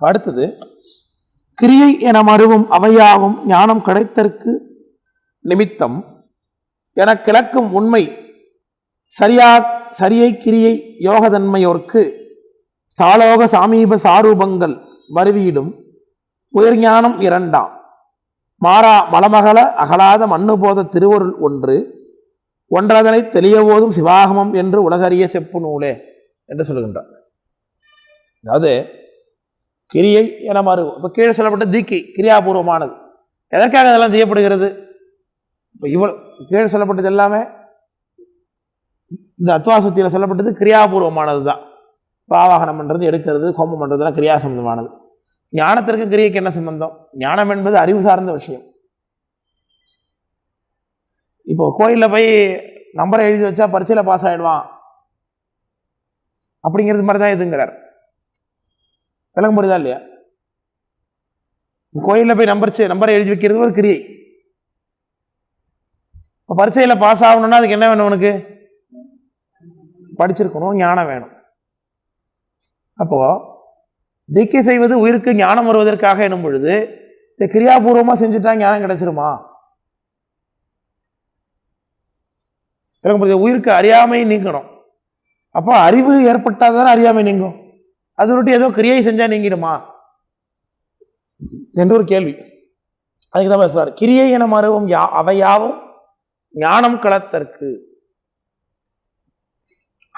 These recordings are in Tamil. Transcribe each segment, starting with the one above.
அடுத்தது கிரியை என மருவும் அவையாவும் ஞானம் கிடைத்தற்கு நிமித்தம் என கிளக்கும் உண்மை சரியா சரியை கிரியை யோகதன்மையோர்க்கு சாலோக சாமீப சாரூபங்கள் வருவியிடும் உயர்ஞானம் இரண்டாம் மாறா மலமகல அகலாத மண்ணுபோத திருவொருள் ஒன்று ஒன்றதனை தெளியவோதும் சிவாகமம் என்று உலகறிய செப்பு நூலே என்று சொல்கின்றார். அதாவது கிரியை என மறு. இப்போ கீழே சொல்லப்பட்ட தீக்கி கிரியாபூர்வமானது. எதற்காக அதெல்லாம் செய்யப்படுகிறது? இப்போ இவ்வளோ கீழே சொல்லப்பட்டது எல்லாமே இந்த அத்வாசத்தியில் சொல்லப்பட்டது கிரியாபூர்வமானது தான் பாவாகனம் பண்ணுறது எடுக்கிறது ஹோமம் பண்ணுறதுலாம் கிரியா சம்பந்தமானது ஞானத்திற்கு கிரியைக்கு என்ன சம்பந்தம்? ஞானம் என்பது அறிவு சார்ந்த விஷயம். இப்போ கோயிலில் போய் நம்பரை எழுதி வச்சா பரீட்சையில் பாஸ் ஆகிடுவான் அப்படிங்கிறது மாதிரி தான் இதுங்கிறார். விளக்கம் புரியுதா இல்லையா? கோயிலில் போய் நம்பர் நம்பரை எழுதி வைக்கிறது ஒரு கிரியை. இப்போ பரீட்சையில் பாஸ் ஆகணும்னா அதுக்கு என்ன வேணும் உனக்கு? படிச்சிருக்கணும் ஞானம் வேணும். அப்போ திக்கை செய்வது உயிருக்கு ஞானம் வருவதற்காக எனும் பொழுது இந்த கிரியாபூர்வமாக செஞ்சுட்டா ஞானம் கிடைச்சிருமா? எனக்கு உயிருக்கு அறியாமை நீங்கணும். அப்போ அறிவு ஏற்பட்டால் தானே அறியாமை நீங்கும். அது விட்டு ஏதோ கிரியை செஞ்சால் நீங்கிடுமா? என்று ஒரு கேள்வி. அதுக்கு தான் சார் கிரியை என மருவும் யா அவையாவும் ஞானம் களத்தற்கு.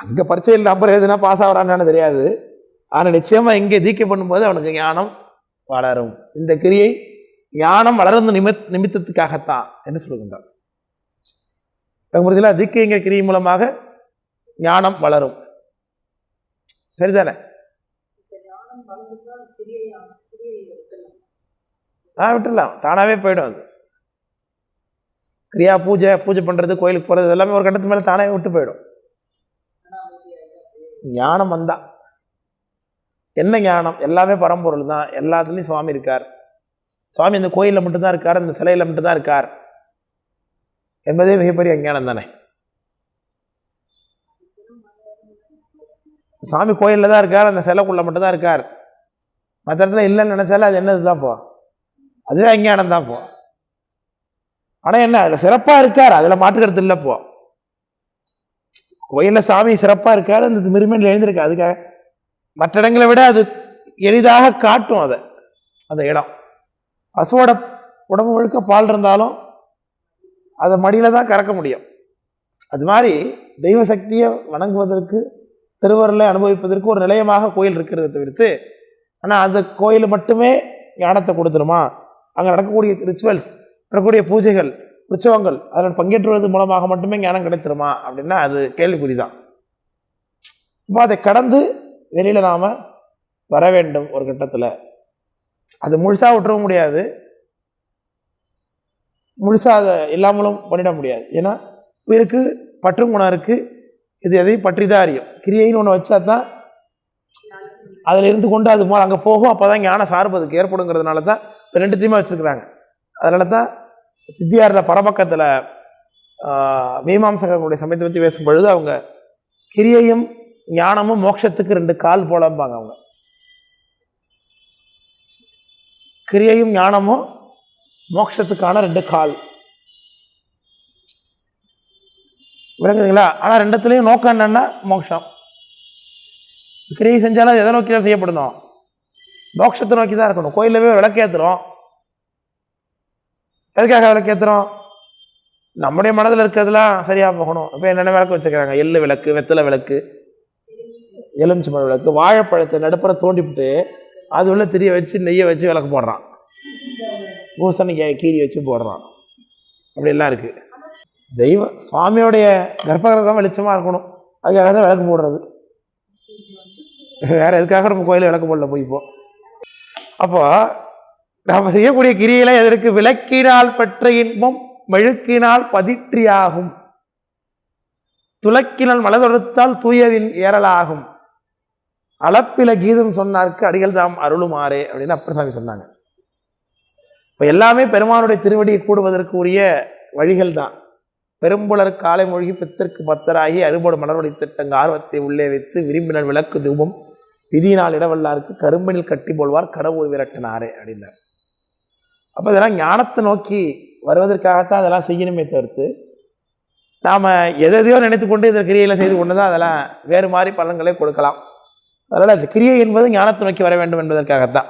அங்கே பரீட்சையில் நம்பர் எழுதுனா பாஸ் ஆகிறான்னு தெரியாது. ஆனால் நிச்சயமாக இங்கே தீக்க பண்ணும்போது அவனுக்கு ஞானம் வளரும். இந்த கிரியை ஞானம் வளர்ந்த நிமித் நிமித்தத்துக்காகத்தான் என்று சொல்லுகின்றார் புரியுதுல தீக்கைங்கிற கிரியை மூலமாக ஞானம் வளரும். சரிதானே? ஆ விட்டுடலாம். தானாகவே போயிடும் அது. கிரியா பூஜை பூஜை பண்ணுறது கோயிலுக்கு போகிறது எல்லாமே ஒரு கட்டத்து மேலே தானாகவே விட்டு போயிடும். ஞானம் வந்தா. என்ன ஞானம்? எல்லாமே பரம்பொருள் தான். எல்லாத்துலேயும் சுவாமி இருக்கார். சுவாமி இந்த கோயிலில் மட்டும்தான் இருக்கார் இந்த சிலையில் மட்டும்தான் இருக்கார். என்பதே மிகப்பெரிய ஞானம் தானே. சாமி கோயிலில் தான் இருக்கார் அந்த சிலைக்குள்ளே மட்டும்தான் இருக்கார். மற்ற இடத்துல இல்லைன்னு நினச்சாலே அது என்னது தான் போ? அதுவே அஞ்ஞானம் தான் போ. ஆனால் என்ன அதில் சிறப்பாக இருக்கார். அதில் மாற்றுக்கிறது இல்லை போ. கோயிலில் சாமி சிறப்பாக இருக்கார் அந்த மிருமேல் எழுந்திருக்கு அதுக்காக மற்ற இடங்களை விட அது எளிதாக காட்டும் அதை அந்த இடம். பசுவோட உடம்பு முழுக்க பால் இருந்தாலும் அதை மடியில் தான் கறக்க முடியும். அது மாதிரி தெய்வ சக்தியை வணங்குவதற்கு திருவருளை அனுபவிப்பதற்கு ஒரு நிலையமாக கோயில் இருக்கிறத தவிர்த்து ஆனால் அந்த கோயில் மட்டுமே ஞானத்தை கொடுத்துருமா? அங்கே நடக்கக்கூடிய ரிச்சுவல்ஸ் நடக்கக்கூடிய பூஜைகள் உற்சவங்கள் அதில் பங்கேற்றுவது மூலமாக மட்டுமே ஞானம் கிடைத்திருமா? அப்படின்னா அது கேள்விக்குறி தான் இப்போ அதை கடந்து வெளியில் நாம் வர வேண்டும் ஒரு கட்டத்தில். அது முழுசாக விட்டுறவும் முடியாது. முழுசாக அதை இல்லாமலும் பண்ணிட முடியாது. ஏன்னா உயிருக்கு பற்றும் குணம் இருக்குது இது எதையும் பற்றி தான் அறியும். கிரியைன்னு ஒன்று வச்சா தான் அதில் இருந்து கொண்டு அது போல் அங்கே போகும். அப்போ தான் ஞான சார்பு அதுக்கு ஏற்படுங்கிறதுனால தான் ரெண்டுத்தையுமே வச்சுருக்குறாங்க. அதனால தான் சித்தியாரில் பரபக்கத்தில் மீமாம்சகர்களுடைய சமயத்தை பற்றி பேசும்பொழுது அவங்க கிரியையும் ஞானமும் மோட்சத்துக்கு ரெண்டு கால் போலம்பாங்க அவங்க. கிரியையும் ஞானமும் மோட்சத்துக்கான ரெண்டு கால். விளங்குதுங்களா? ஆனால் ரெண்டுத்துலேயும் நோக்கம் என்னென்னா மோட்சம். கிரியை செஞ்சாலும் அது எதை நோக்கி தான் செய்யப்படணும்? மோட்சத்தை நோக்கி தான் இருக்கணும். கோயிலில் போய் விளக்கேற்றுறோம் எதுக்காக விளக்கேற்றுறோம் நம்முடைய மனதில் இருக்கிறதுலாம் சரியாக போகணும். இப்போ என்னென்ன விளக்கு வச்சுக்கிறாங்க எள்ளு விளக்கு வெத்தலை விளக்கு எலுமிச்சம்பழ விளக்கு வாழைப்பழத்தை நடுப்புற தோண்டிவிட்டு அது உள்ள திரிய வச்சு நெய்யை வச்சு விளக்கு போடுறான். பூசணிக்காய் கீரி வச்சு போடுறான். அப்படிலாம் இருக்குது தெய்வம் சுவாமியோடைய கர்ப்பகிரகம் வெளிச்சமாக இருக்கணும். அதுக்காக தான் விளக்கு போடுறது. வேறு எதுக்காக நம்ம கோயிலில் விளக்கு போடல போய்ப்போம் அப்போது அப்போ நாம் செய்யக்கூடிய கிரியில எதற்கு? விளக்கினால் பெற்ற இன்பம் மெழுக்கினால் பதிற்றியாகும். துலக்கினால் மலதொடுத்தால் தூயவின் ஏறலாகும். அளப்பில கீதம் சொன்னார்க்கு அடிகள் தாம் அருளுமாறே அப்படின்னு அப்பசாமி சொன்னாங்க. இப்போ எல்லாமே பெருமானுடைய திருவடியை கூடுவதற்கு உரிய வழிகள் தான். பெரும்புலர் காலை மொழி பித்திற்கு பத்தராகி அறுபோடு மலர்வழி திட்டங்க ஆர்வத்தை உள்ளே வைத்து விரும்பினர் விளக்கு தூபம் விதியினால் இடவல்லாருக்கு கரும்பனில் கட்டி போல்வார் கடவுள் விரட்டினாரே அப்படின்னார். அப்போ இதெல்லாம் ஞானத்தை நோக்கி வருவதற்காகத்தான் அதெல்லாம் செய்யணுமே தவிர்த்து நாம் எதையோ நினைத்து கொண்டு இந்த கிரியைகளை செய்து கொண்டு தான் அதெல்லாம் வேறு மாதிரி பலன்களை கொடுக்கலாம். அதனால் அந்த கிரியை என்பது ஞானத்தை நோக்கி வர வேண்டும் என்பதற்காகத்தான்.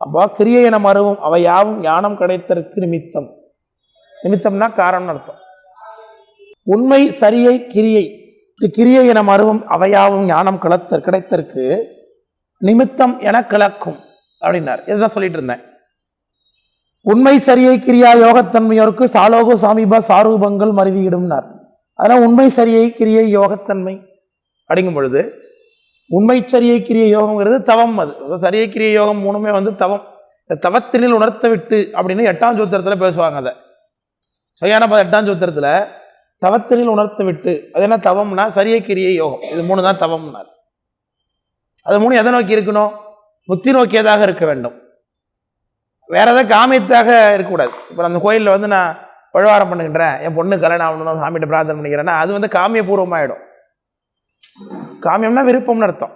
அப்போ கிரியை என மறுவும் அவை யாவும் ஞானம் கிடைத்தற்கு நிமித்தம். நிமித்தம்னா காரணம்னு அர்த்தம். உண்மை சரியை கிரியை இது கிரியை என மறுவும் அவையாவும் ஞானம் கிளத்த கிடைத்தற்கு நிமித்தம் என கிளக்கும் அப்படின்னார். இதுதான் சொல்லிட்டு இருந்தேன். உண்மை சரியை கிரியா யோகத்தன்மையோருக்கு சாலோக சாமீப சாரூபங்கள் மருவியிடும்னார் அதனால் உண்மை சரியை கிரியை யோகத்தன்மை. அப்படிங்கும் பொழுது உண்மை சரியை கிரியை யோகங்கிறது தவம் அது. சரியை கிரியை யோகம் மூணுமே வந்து தவம். இந்த தவத்தினில் உணர்த்த விட்டு அப்படின்னு எட்டாம் சூத்திரத்தில் பேசுவாங்க அதை. சரியான எட்டாம் சூத்திரத்தில் தவத்தினில் உணர்த்த விட்டு அது என்ன தவம்னா சரியை கிரியை யோகம். இது மூணு தான் தவம்னார். அது மூணு எதை நோக்கி இருக்கணும்? புத்தி நோக்கியதாக இருக்க வேண்டும். வேற எதாவது காமியத்தாக இருக்கக்கூடாது. இப்போ அந்த கோயிலில் வந்து நான் பழுவாரம் பண்ணுகின்றேன். என் பொண்ணு கல்யாணம் ஆகணும் சாமிகிட்ட பிரார்த்தனை பண்ணிக்கிறேன்னா அது வந்து காமியபூர்வமாயிடும். காமியம்னா விருப்பம்னு அர்த்தம்.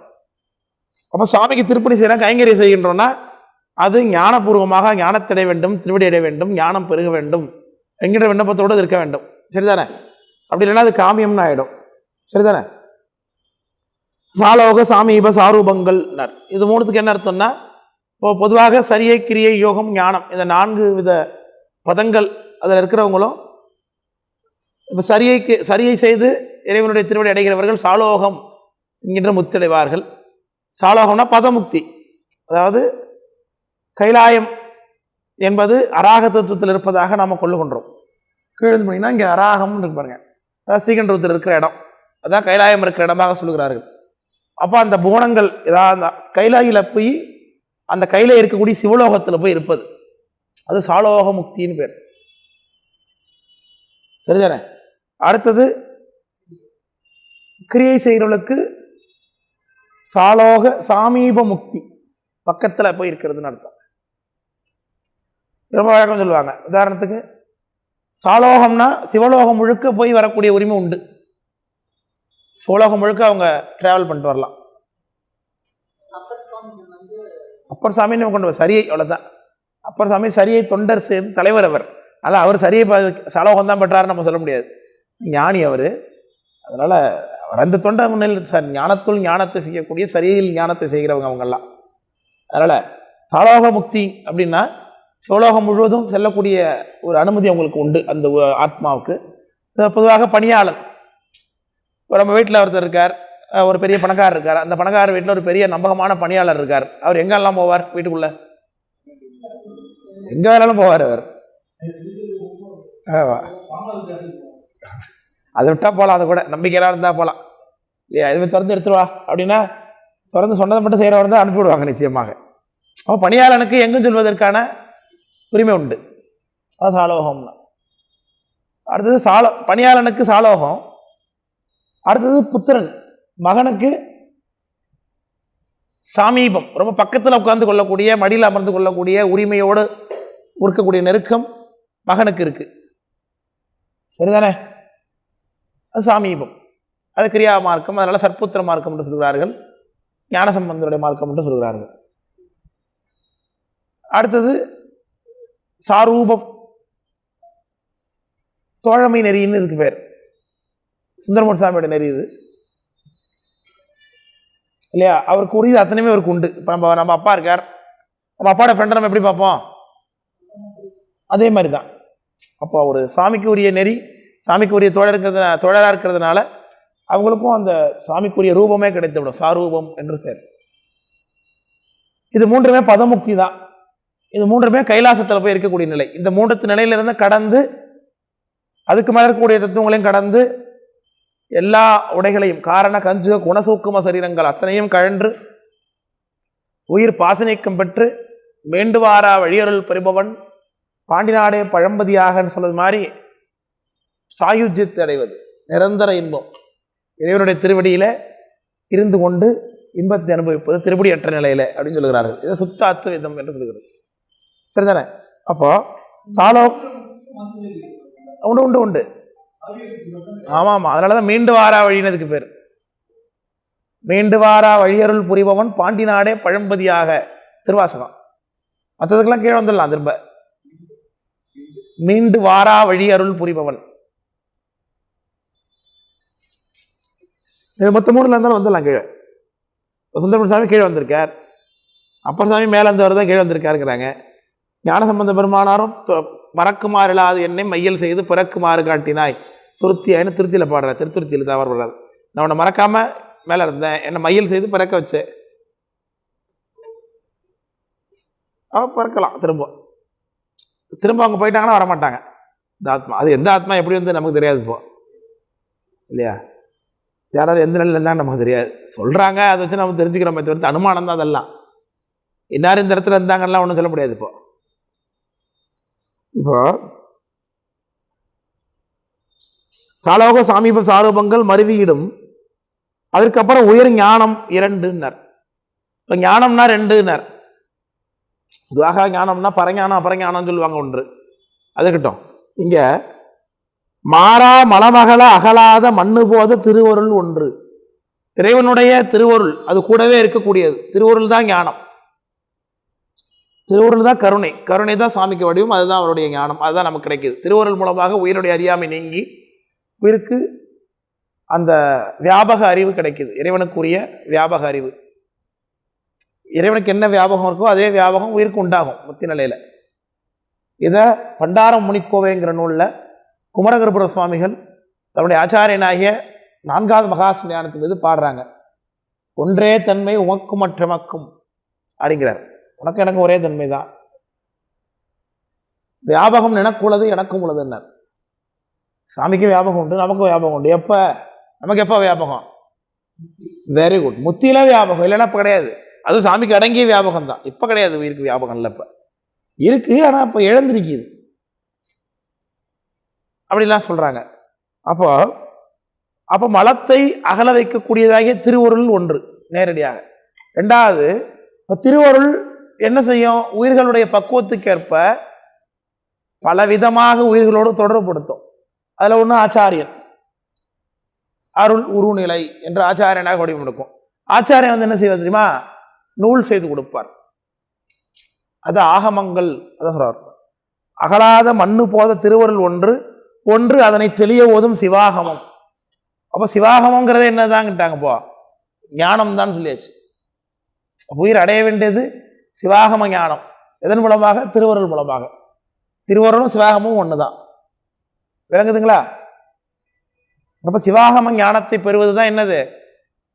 அப்போ சுவாமிக்கு திருப்பணி செய்கிறோம் கைங்கறி செய்கின்றோன்னா அது ஞானபூர்வமாக ஞானத்திட வேண்டும் திருவடி அடைய வேண்டும் ஞானம் பெருக வேண்டும் என்கிற விண்ணப்பத்தோடு இருக்க வேண்டும். சரிதானே? அப்படி இல்லைன்னா அது காமியம்னு ஆகிடும் சரிதானே? சாலோக சாமீப சாரூபங்கள்னர் இது மூணுத்துக்கு என்ன அர்த்தம்னா இப்போ பொதுவாக சரியை கிரியை யோகம் ஞானம் இந்த நான்கு வித பதங்கள் அதில் இருக்கிறவங்களும் இப்போ சரியைக்கு சரியை செய்து இறைவனுடைய திருவடி அடைகிறவர்கள் சாலோகம் என்கின்ற முத்தடைவார்கள் சாலோகம்னா பதமுக்தி. அதாவது கைலாயம் என்பது அராக தத்துவத்தில் இருப்பதாக நாம் கொள்ளுகின்றோம் கீழே போனீங்கன்னா இங்கே அராகம்னு இருக்கு பாருங்க. அதாவது சீகண்டத்தில் இருக்கிற இடம். அதான் கைலாயம் இருக்கிற இடமாக சொல்லுகிறார்கள். அப்போ அந்த புவனங்கள் ஏதாவது அந்த போய் அந்த கையில் இருக்கக்கூடிய சிவலோகத்தில் போய் இருப்பது. அது சாலோக முக்தின்னு பேர். சரிதானே? அடுத்தது கிரியை செய்கிறவர்களுக்கு சாலோக சாமீப முக்தி பக்கத்தில் போய் இருக்கிறதுன்னு அர்த்தம். ரொம்ப வழக்கம் சொல்லுவாங்க. உதாரணத்துக்கு சாலோகம்னா சிவலோகம் முழுக்க போய் வரக்கூடிய உரிமை உண்டு. உலகம் முழுக்க அவங்க டிராவல் பண்ணிட்டு வரலாம். அப்பர் சாமி நம்ம கொண்டு வர சரியை அவ்வளோதான் அப்பர் சாமி சரியை தொண்டர் சேர்ந்து தலைவர் அவர். அதனால் அவர் சரியை சலோகம் தான் பெற்றாருன்னு நம்ம சொல்ல முடியாது. ஞானி அவர். அதனால் அவர் அந்த தொண்டர் முன்னில் சார் ஞானத்துள் ஞானத்தை செய்யக்கூடிய சரியில் ஞானத்தை செய்கிறவங்க அவங்கெல்லாம். அதனால் சாலோக முக்தி அப்படின்னா சிவலோகம் முழுவதும் செல்லக்கூடிய ஒரு அனுமதி அவங்களுக்கு உண்டு அந்த ஆத்மாவுக்கு. பொதுவாக பணியாளன். இப்போ நம்ம வீட்டில் ஒருத்தர் இருக்கார் ஒரு பெரிய பணக்காரர் இருக்கார். அந்த பணக்காரர் வீட்டில் ஒரு பெரிய நம்பகமான பணியாளர் இருக்கார். அவர் எங்கெல்லாம் போவார் வீட்டுக்குள்ள? எங்கே வேணாலும் போவார் அவர். அதை விட்டால் போகலாம் அதை கூட. நம்பிக்கையெல்லாம் இருந்தால் போகலாம் இல்லையா எதுவுமே திறந்து எடுத்துருவா அப்படின்னா திறந்து சொன்னதை மட்டும் செய்கிறவர் தான் அனுப்பிவிடுவாங்க நிச்சயமாக. அப்போ பணியாளனுக்கு எங்கும் சொல்வதற்கான உரிமை உண்டு. அது சாலோகம்னா. அடுத்தது சால பணியாளனுக்கு சாலோகம். அடுத்தது புத்திரன். மகனுக்கு சாமீபம் ரொம்ப பக்கத்தில் உட்கார்ந்து கொள்ளக்கூடிய மடியில் அமர்ந்து கொள்ளக்கூடிய உரிமையோடு இருக்கக்கூடிய நெருக்கம் மகனுக்கு இருக்குது சரிதானே? அது சாமீபம். அது கிரியா மார்க்கம் அதனால் சற்புத்திர மார்க்கம் என்று சொல்கிறார்கள். ஞானசம்பந்தருடைய மார்க்கம் என்று சொல்கிறார்கள். அடுத்தது சாரூபம். தோழமை நெறின்னு இதுக்கு பேர். சுந்தரமூர் சாமியோட நெறி இது. இல்லையா? அவருக்கு உரியது அத்தனையுமே அவருக்கு உண்டு. இப்போ நம்ம நம்ம அப்பா இருக்கார். நம்ம அப்பாவோட ஃப்ரெண்டை நம்ம எப்படி பார்ப்போம்? அதே மாதிரி தான் அப்போ ஒரு சாமிக்கு உரிய நெறி சாமிக்கு உரிய தோழர் இருக்கிறது தோழராக இருக்கிறதுனால அவங்களுக்கும் அந்த சாமிக்குரிய ரூபமே கிடைத்துவிடும். சாரூபம் என்று பேர். இது மூன்றுமே பதமுக்தி தான். இது மூன்றுமே கைலாசத்தில் போய் இருக்கக்கூடிய நிலை. இந்த மூன்றத்து நிலையிலிருந்து கடந்து அதுக்கு மேல இருக்கக்கூடிய தத்துவங்களையும் கடந்து எல்லா உடைகளையும் காரண கஞ்சுக குணசூக்கும சரீரங்கள் அத்தனையும் கழன்று உயிர் பாசனைக்கம் பெற்று வேண்டுவாரா வழியருள் பெறுபவன் பாண்டிநாடே பழம்பதியாகன்னு சொல்றது மாதிரி சாயுஜ்யத்தை அடைவது நிரந்தர இன்பம். இறைவனுடைய திருவடியில் இருந்து கொண்டு இன்பத்தை அனுபவிப்பது திருப்படியற்ற நிலையில் அப்படின்னு சொல்லுகிறார்கள். இதை சுத்த அத்துவிதம் என்று சொல்லுகிறது. சரிதானே? அப்போ சாலோ உண்டு உண்டு உண்டு. ஆமாம் ஆமாம் அதனால தான் மீண்டு வாரா வழினதுக்கு பேர். மீண்டு வாரா வழியருள் புரிபவன் பாண்டி நாடே பழம்பதியாக திருவாசகம். மற்றதுக்கெல்லாம் கீழே வந்துடலாம் திரும்ப. மீண்டு வாரா வழி அருள் புரிபவன். இது மொத்த மூணுல இருந்தாலும் வந்துடலாம் கீழே. சுந்தரமன் சாமி கீழே வந்திருக்கார். அப்பர் சாமி மேலே இருந்தவர் தான் கீழே வந்திருக்காருங்கிறாங்க. ஞான சம்பந்த பெருமானாரும் ப- மறக்குமாறு இல்லாது என்னை மையல் செய்து பிறக்குமாறு காட்டினாய். துருத்தியாயின்னு திருத்தியில் பாடுறார் திருத்துருத்தியில் தவறு வர்றாரு நான் உன்னை மறக்காமல் மேலே இருந்தேன். என்னை மையல் செய்து பிறக்க வச்சேன் அவன் பிறக்கலாம் திரும்ப. திரும்ப அவங்க போயிட்டாங்கன்னா வரமாட்டாங்க. இந்த ஆத்மா அது எந்த ஆத்மா எப்படி வந்து நமக்கு தெரியாது இப்போ. இல்லையா? யாராவது எந்த நிலையில் இருந்தாலும் நமக்கு தெரியாது. சொல்கிறாங்க அதை வச்சு நம்ம தெரிஞ்சுக்கிறோமே தவிர்த்து அனுமானம் தான் அதெல்லாம். இன்னார் இந்த இடத்துல இருந்தாங்கலாம் ஒன்றும் சொல்ல முடியாது இப்போ. இப்போ சாலோக சாமீப சாரூபங்கள் மருவியிடும். அதுக்கப்புறம் உயர் ஞானம் இரண்டுன்னர். இப்போ ஞானம்னா ரெண்டுன்னர். பொதுவாக ஞானம்னா பரஞானம் அபரஞானம் சொல்லுவாங்க ஒன்று. அது இருக்கட்டும். மாறா மலமகள அகலாத மண்ணு போத திருவருள் ஒன்று. இறைவனுடைய திருவருள் அது கூடவே இருக்கக்கூடியது. திருவருள் தான் ஞானம். திருவருள் தான் கருணை. கருணை தான் சாமிக்கு வடிவம் அதுதான் அவருடைய ஞானம். அதுதான் நமக்கு கிடைக்குது. திருவருள் மூலமாக உயிருடைய அறியாமை நீங்கி உயிருக்கு அந்த வியாபக அறிவு கிடைக்குது. இறைவனுக்குரிய வியாபக அறிவு. இறைவனுக்கு என்ன வியாபகம் இருக்கோ அதே வியாபகம் உயிருக்கு உண்டாகும் முத்தி நிலையில். இதை பண்டாரம் முனிக்கோவைங்கிற நூலில் குமரகருபுர சுவாமிகள் தன்னுடைய ஆச்சாரியனாகிய நான்காவது மகாச ஞானத்தின் மீது பாடுறாங்க. ஒன்றே தன்மை உமக்கும் மற்றமக்கும் அப்படிங்கிறார். உனக்கு எனக்கு ஒரே தன்மை தான் வியாபகம் எனக்குள்ளது எனக்கும் உள்ளதுன்னார். சாமிக்கும் வியாபகம் உண்டு நமக்கும் வியாபகம் உண்டு. எப்போ? நமக்கு எப்போ வியாபகம்? வெரி குட் முத்தியில வியாபகம் இல்லைன்னா இப்போ கிடையாது. அதுவும் சாமிக்கு அடங்கிய வியாபகம் தான். இப்போ கிடையாது உயிருக்கு வியாபகம் இல்லை இப்போ. இருக்குது ஆனால் இப்போ இழந்திருக்குது அப்படிலாம் சொல்கிறாங்க அப்போ அப்போ மலத்தை அகல வைக்கக்கூடியதாகிய திருவருள் ஒன்று நேரடியாக. ரெண்டாவது இப்போ திருவருள் என்ன செய்யும்? உயிர்களுடைய பக்குவத்துக்கேற்ப பலவிதமாக உயிர்களோடு தொடர்புபடுத்தும். அதில் ஒன்று ஆச்சாரியன். அருள் உருநிலை என்று ஆச்சாரியனாக வடிவமெடுக்கும் ஆச்சாரியன் வந்து என்ன செய்வது தெரியுமா? நூல் செய்து கொடுப்பார். அது ஆகமங்கள் அதான் சொல்றார். அகலாத மண்ணு போத திருவருள் ஒன்று ஒன்று அதனை தெளிய ஓதும் சிவாகமம். அப்போ சிவாகமங்கிறது என்னதாங்கிட்டாங்க இப்போ ஞானம் தான் சொல்லியாச்சு. உயிர் அடைய வேண்டியது சிவாகம ஞானம். எதன் மூலமாக? திருவருள் மூலமாக. திருவருளும் சிவாகமும் ஒன்று தான் விளங்குதுங்களா? அப்போ சிவாகம ஞானத்தை பெறுவது தான் என்னது?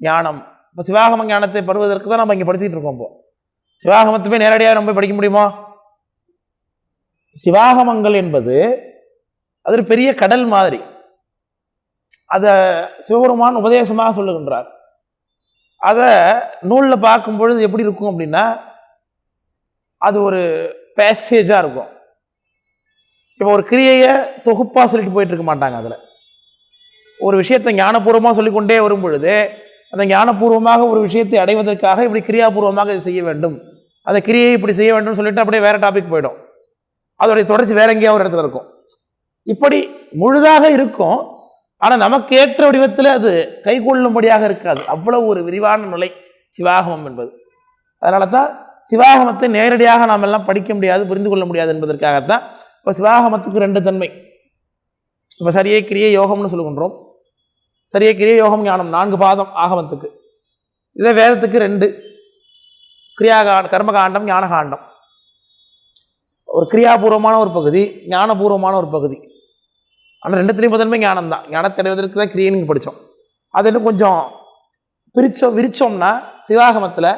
ஞானம். இப்போ சிவாகம ஞானத்தை பெறுவதற்கு தான் நம்ம இங்கே படிச்சுக்கிட்டு இருக்கோம் இப்போ. சிவாகமத்தை போய் நேரடியாக நம்ம படிக்க முடியுமா? சிவாகமங்கள் என்பது அது ஒரு பெரிய கடல் மாதிரி. அதை சிவபெருமான் உபதேசமாக சொல்லுகின்றார். அதை நூலில் பார்க்கும் பொழுது எப்படி இருக்கும் அப்படின்னா அது ஒரு பேசேஜாக இருக்கும். இப்போ ஒரு கிரியையை தொகுப்பாக சொல்லிட்டு போயிட்டு இருக்க மாட்டாங்க அதில். ஒரு விஷயத்தை ஞானபூர்வமாக சொல்லிக்கொண்டே வரும் பொழுது அந்த ஞானபூர்வமாக ஒரு விஷயத்தை அடைவதற்காக இப்படி கிரியாபூர்வமாக இதை செய்ய வேண்டும். அந்த கிரியை இப்படி செய்ய வேண்டும் சொல்லிட்டு அப்படியே வேற டாபிக் போயிடும். அதோடைய தொடர்ச்சி வேற எங்கேயாவது ஒரு இடத்துல இருக்கும். இப்படி முழுதாக இருக்கும். ஆனால் நமக்கு ஏற்ற வடிவத்தில் அது கைகொள்ளும்படியாக இருக்காது. அவ்வளவு ஒரு விரிவான நிலை சிவாகமம் என்பது. அதனால தான் சிவாகமத்தை நேரடியாக நாம் எல்லாம் படிக்க முடியாது புரிந்து கொள்ள முடியாது என்பதற்காகத்தான் இப்போ சிவாகமத்துக்கு ரெண்டு தன்மை. இப்போ சரியே கிரியை யோகம்னு சொல்லுகின்றோம். சரியே கிரியை யோகம் ஞானம் நான்கு பாதம் ஆகமத்துக்கு. இதே வேதத்துக்கு ரெண்டு. கிரியாகா கர்மகாண்டம் ஞானகாண்டம். ஒரு கிரியாபூர்வமான ஒரு பகுதி ஞானபூர்வமான ஒரு பகுதி. ஆனால் ரெண்டுத்திலையும் முதன்மை ஞானம் தான் ஞானத்தடைவதற்கு தான் கிரியைன்னு படித்தோம் அது இன்னும் கொஞ்சம் பிரிச்சோம் விரிச்சோம்னா சிவாகமத்தில்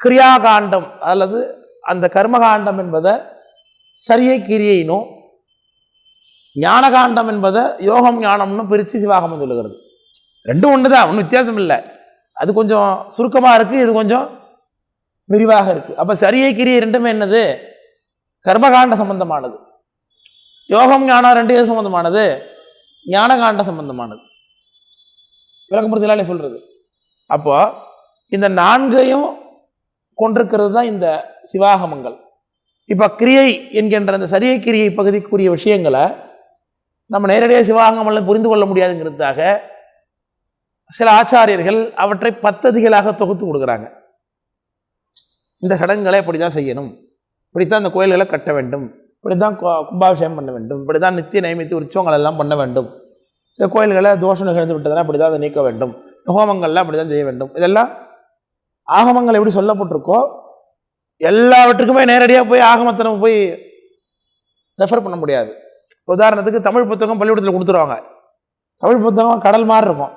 கிரியாகாண்டம் அல்லது அந்த கர்மகாண்டம் என்பதை சரியை கிரியைனும் ஞானகாண்டம் என்பதை யோகம் ஞானம்னு பிரித்து சிவாகமம் சொல்லுகிறது. ரெண்டும் ஒன்று தான் ஒன்றும் வித்தியாசம் இல்லை. அது கொஞ்சம் சுருக்கமாக இருக்குது இது கொஞ்சம் விரிவாக இருக்குது அப்போ சரியை கிரியை ரெண்டுமே என்னது? கர்மகாண்ட சம்பந்தமானது. யோகம் ஞானம் ரெண்டு எது சம்பந்தமானது? ஞானகாண்ட சம்பந்தமானது. விளக்கப்படுத்தலாலே சொல்கிறது அப்போ இந்த நான்கையும் கொண்டிருக்கிறது தான் இந்த சிவாகமங்கள். இப்போ கிரியை என்கின்ற அந்த சரியை கிரியை பகுதிக்குரிய விஷயங்களை நம்ம நேரடியாக சிவாகமல்ல புரிந்து கொள்ள முடியாதுங்கிறதுக்காக சில ஆச்சாரியர்கள் அவற்றை பத்ததிகளாக தொகுத்து கொடுக்குறாங்க. இந்த சடங்குகளை இப்படி தான் செய்யணும். இப்படித்தான் இந்த கோயில்களை கட்ட வேண்டும். இப்படி தான் கும்பாபிஷேகம் பண்ண வேண்டும். இப்படி தான் நித்திய நைமித்திய உற்சவங்கள் எல்லாம் பண்ண வேண்டும். இந்த கோயில்களை தோஷம் நிகழ்ந்து விட்டதுனா இப்படி தான் அதை நீக்க வேண்டும். ஹோமங்கள்லாம் அப்படி தான் செய்ய வேண்டும். இதெல்லாம் ஆகமங்கள் எப்படி சொல்லப்பட்டிருக்கோ எல்லாவற்றுக்குமே நேரடியாக போய் ஆகமத்தை நம்ம போய் ரெஃபர் பண்ண முடியாது. உதாரணத்துக்கு தமிழ் புத்தகம் பள்ளிக்கூடத்தில் கொடுத்துருவாங்க. தமிழ் புத்தகம் கடல் மாதிரி இருக்கும்.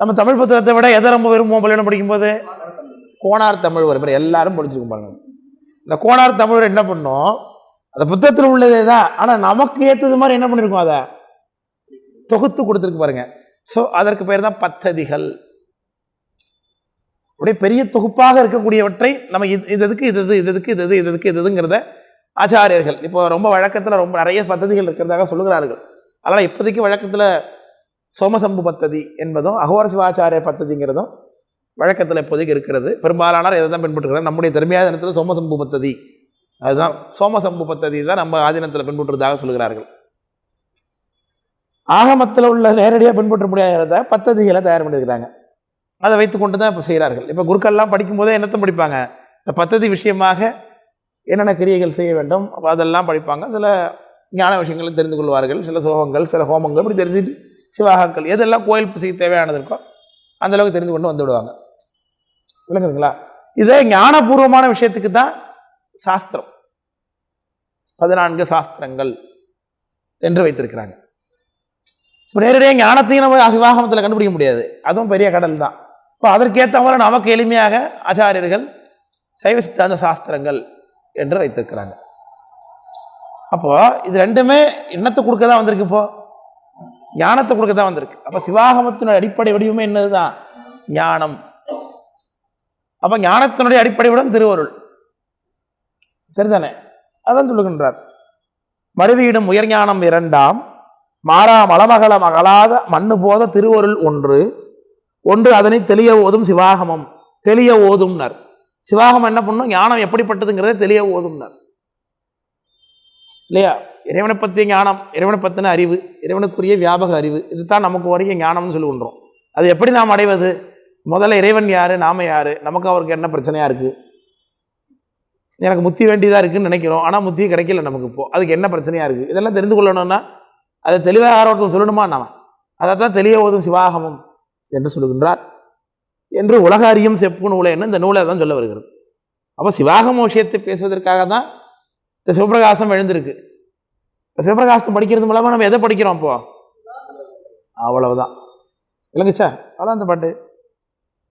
நம்ம தமிழ் புத்தகத்தை விட எதை ரொம்ப விரும்புவோம் பள்ளிக்கூடம் படிக்கும்போது? கோணார் தமிழ் ஒரு பேர். எல்லாரும் படிச்சிருக்கும் பாருங்க. இந்த கோணார் தமிழ் என்ன பண்ணும்? அந்த புத்தகத்தில் உள்ளதே தான். ஆனால் நமக்கு ஏற்றது மாதிரி என்ன பண்ணியிருக்கோம் அதை? தொகுத்து கொடுத்துருக்கு பாருங்க. ஸோ அதற்கு பேர் தான் பத்ததிகள். அப்படியே பெரிய தொகுப்பாக இருக்கக்கூடியவற்றை நம்ம இது இது எதுக்கு இது இது இது எதுக்கு இது இது இது எதுக்கு இது இதுங்கிறத ஆச்சாரியர்கள். இப்போ ரொம்ப வழக்கத்தில் ரொம்ப நிறைய பத்ததிகள் இருக்கிறதாக சொல்லுகிறார்கள். அதனால் இப்போதைக்கு வழக்கத்தில் சோமசம்பு பத்ததி என்பதும் அகோர சிவாச்சாரிய பத்ததிங்கிறதும் வழக்கத்தில் இப்போதைக்கு இருக்கிறது. பெரும்பாலானோர் இதை தான் பின்பற்றுகிறார் நம்முடைய திறமையான இடத்துல சோமசம்பு பத்ததி. அதுதான் சோமசம்பு பத்ததி தான் நம்ம ஆதீனத்தில் பின்பற்றுவதாக சொல்கிறார்கள் ஆகமத்தில் உள்ள நேரடியாக பின்பற்ற முடியாத பத்ததிகளை தயார் பண்ணியிருக்கிறாங்க. அதை வைத்துக்கொண்டு தான் இப்போ செய்கிறார்கள் இப்போ குருக்கள்லாம் படிக்கும்போதே என்னத்தை படிப்பாங்க? இந்த பத்ததி விஷயமாக என்னென்ன கிரியைகள் செய்ய வேண்டும்? அதெல்லாம் படிப்பாங்க. சில ஞான விஷயங்களை தெரிந்து கொள்வார்கள். சில சோகங்கள் சில ஹோமங்கள் இப்படி தெரிஞ்சுட்டு சிவாகங்கள் எதெல்லாம் கோயில் செய்ய தேவையானது இருக்கோ அந்த அளவுக்கு தெரிந்து கொண்டு வந்து விடுவாங்க விளங்குதுங்களா? இதே ஞானபூர்வமான விஷயத்துக்கு தான் சாஸ்திரம். பதினான்கு சாஸ்திரங்கள் என்று வைத்திருக்கிறாங்க. இப்போ நேரடியாக ஞானத்தையும் நம்ம சிவாகமத்தில் கண்டுபிடிக்க முடியாது. அதுவும் பெரிய கடல் தான் இப்போ அதற்கேற்ற மாதிரி நமக்கு எளிமையாக ஆச்சாரியர்கள் சைவ சித்தாந்த சாஸ்திரங்கள் என்று வைத்திருக்கிறாங்க. அப்போது இது ரெண்டுமே எண்ணத்தை கொடுக்க தான் வந்திருக்கு இப்போ? ஞானத்தை கொடுக்க தான் வந்திருக்கு. அப்போ சிவாகமத்தினுடைய அடிப்படை வடிவமே என்னதுதான்? ஞானம். அப்போ ஞானத்தினுடைய அடிப்படை விடம் திருவருள். சரிதானே? அதான் சொல்லுகின்றார். மறுவீடும் உயர்ஞானம் இரண்டாம் மாறா மலமகள மகளாத மண்ணு போத திருவருள் ஒன்று ஒன்று அதனை தெளிய ஓதும் சிவாகமம். தெளிய ஓதும்னர் சிவாகமம் என்ன பண்ணும்? ஞானம் எப்படிப்பட்டதுங்கிறத தெளிய ஓதும்னர் இல்லையா? இறைவனை பற்றிய ஞானம் இறைவனை பற்றின அறிவு இறைவனுக்குரிய வியாபக அறிவு இதுதான் நமக்கு வரைக்கும் ஞானம்னு சொல்லுகின்றோம். அது எப்படி நாம் அடைவது? முதல்ல இறைவன் யார்? நாம யார்? நமக்கு அவருக்கு என்ன பிரச்சனையாக இருக்குது எனக்கு முத்தி வேண்டியதாக இருக்குதுன்னு நினைக்கிறோம். ஆனால் முத்தி கிடைக்கல நமக்கு இப்போது அதுக்கு என்ன பிரச்சனையாக இருக்குது இதெல்லாம் தெரிந்து கொள்ளணும்னா அதை தெளிவாக யாரோ சொல்லணுமா? நாம். அதை தான் தெளிய ஓதும் சிவாகமம். என்று சொல்லுகின்றார். என்று உலக அறியும் செப்பு என்ன இந்த நூலை தான் சொல்ல வருகிறது. அப்போ சிவாகம விஷயத்தை பேசுவதற்காக தான் இந்த சிவபிரகாசம் எழுந்திருக்கு. சிவபிரகாசம் படிக்கிறது மூலமாக நம்ம எதை படிக்கிறோம் அப்போ? அவ்வளவுதான். இல்லைங்கச்சா அவ்வளோ அந்த பாட்டு.